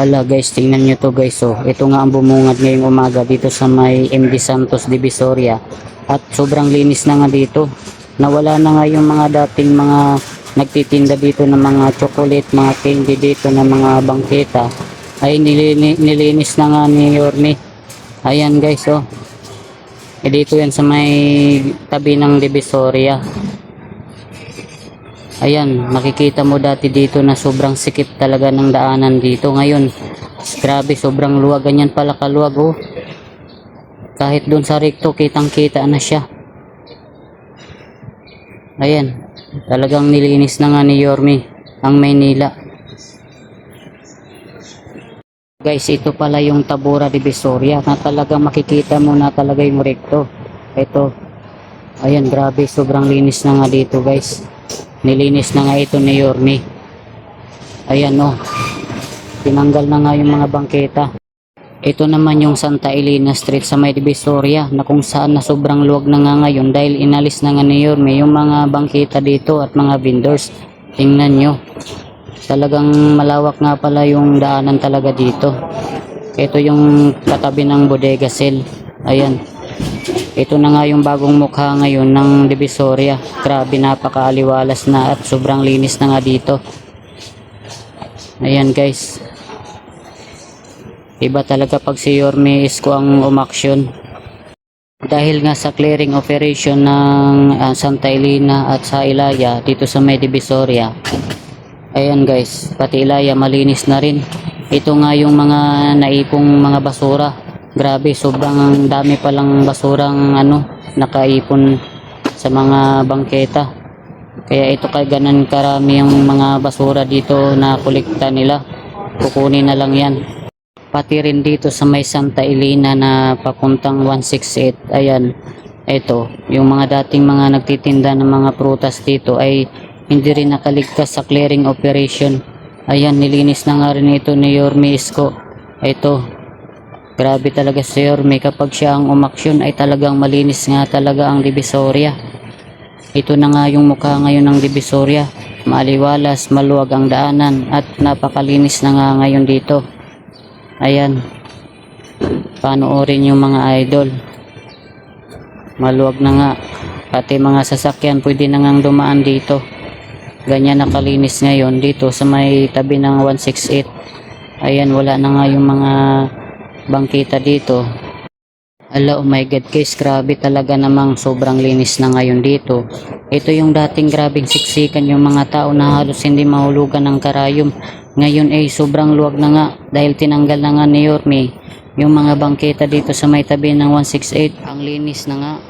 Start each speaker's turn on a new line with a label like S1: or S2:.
S1: Hala guys, tingnan nyo to guys oh. Ito nga ang bumungad ngayong umaga dito sa may MD Santos Divisoria. At sobrang linis na nga dito. Nawala na nga yung mga dating mga nagtitinda dito ng mga chocolate, mga candy dito ng mga bangketa. Ay nilini, nilinis na nga ni Yorme. Ayan guys oh. Eh, dito yan sa may tabi ng Divisoria. Ayan, makikita mo dati dito na sobrang sikip talaga ng daanan dito. Ngayon, grabe, sobrang luwag. Ganyan pala kaluwag, oh. Kahit doon sa recto, kitang-kita na siya. Ayan, talagang nilinis na nga ni Yormi ang Maynila. Guys, ito pala yung Tabora Divisoria na talagang makikita mo na talaga yung recto. Ito. Ayan, grabe, sobrang linis na nga dito, guys. Nilinis na nga ito ni Yormi. Ayan oh. Tinanggal na nga yung mga bangketa. Ito naman yung Santa Elena Street sa may Divisoria na kung saan na sobrang luwag na nga ngayon dahil inalis na nga ni Yormi yung mga bangketa dito at mga vendors. Tingnan nyo. Talagang malawak nga pala yung daanan talaga dito. Ito yung katabi ng bodega sale. Ayan. Ito na nga yung bagong mukha ngayon ng Divisoria. Grabe napakaaliwalas na at sobrang linis na nga dito. Ayan guys. Iba talaga pag si Yorme Isko ang umaksyon. Dahil nga sa clearing operation ng ah, Santa Elena at sa Ilaya dito sa may Divisoria. Ayan guys, pati Ilaya malinis na rin. Ito nga yung mga naipong mga basura. Grabe, sobrang dami palang basurang ano, nakaipon sa mga bangketa. Kaya ito kay ganan karami yung mga basura dito na kolekta nila. Kukunin na lang yan. Pati rin dito sa may Santa Elena na papuntang 168. Ayan, ito, yung mga dating mga nagtitinda ng mga prutas dito ay hindi rin nakaligtas sa clearing operation. Ayan, nilinis na nga rin ito ni Yorme Isko. Ito, grabe talaga si Yorme kapag siya ang umaksyon ay talagang malinis nga talaga ang Divisoria. Ito na nga yung mukha ngayon ng Divisoria. Maliwalas, maluwag ang daanan at napakalinis na nga ngayon dito. Ayan. Panoorin yung mga idol. Maluwag na nga. Pati mga sasakyan pwede na ngang dumaan dito. Ganyan nakalinis ngayon dito sa may tabi ng 168. Ayan, wala na nga yung mga bangkita dito. Ala, oh my God guys, grabe talaga namang sobrang linis na ngayon dito. Ito yung dating grabing siksikan yung mga tao na halos hindi mahulugan ng karayom. Ngayon ay sobrang luwag na nga dahil tinanggal na nga ni Yorme yung mga bangketa dito sa may tabi ng 168. Ang linis na nga.